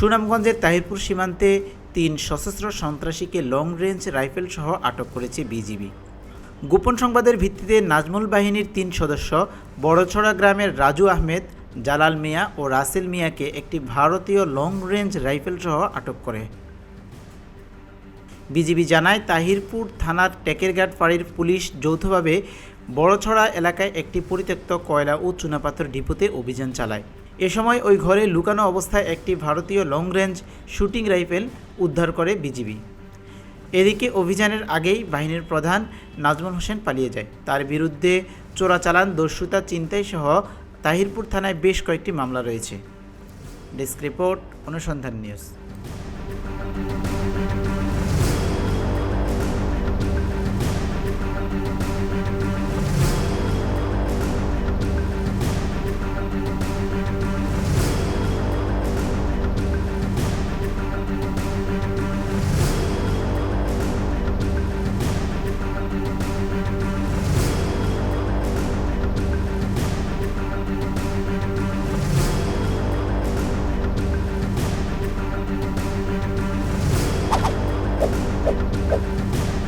সুনামগঞ্জের তাহিরপুর সীমান্তে তিন সশস্ত্র সন্ত্রাসীকে লং রেঞ্জ রাইফেল সহ আটক করেছে বিজিবি। গোপন সংবাদের ভিত্তিতে নাজমুল বাহিনীর তিন সদস্য, বড়ছড়া গ্রামের রাজু আহমেদ, জালাল মিয়া ও রাসেল মিয়াকে একটি ভারতীয় লং রেঞ্জ রাইফেল সহ আটক করে। বিজিবি জানায়, তাহিরপুর থানার টেকেরঘাট ফাঁড়ির পুলিশ যৌথভাবে বড়ছড়া এলাকায় একটি পরিত্যক্ত কয়লা ও চুনাপাথর ডিপোতে অভিযান চালায়। এ সময় ওই ঘরে লুকানো অবস্থায় একটি ভারতীয় লং রেঞ্জ শুটিং রাইফেল উদ্ধার করে বিজিবি। এদিকে অভিযানের আগেই বাহিনীর প্রধান নাজমুল হোসেন পালিয়ে যায়। তার বিরুদ্ধে চোরাচালান, দস্যুতা চিন্তাই সহ তাহিরপুর থানায় বেশ কয়েকটি মামলা রয়েছে। Desk report, Anusandhan news. வணக்கம்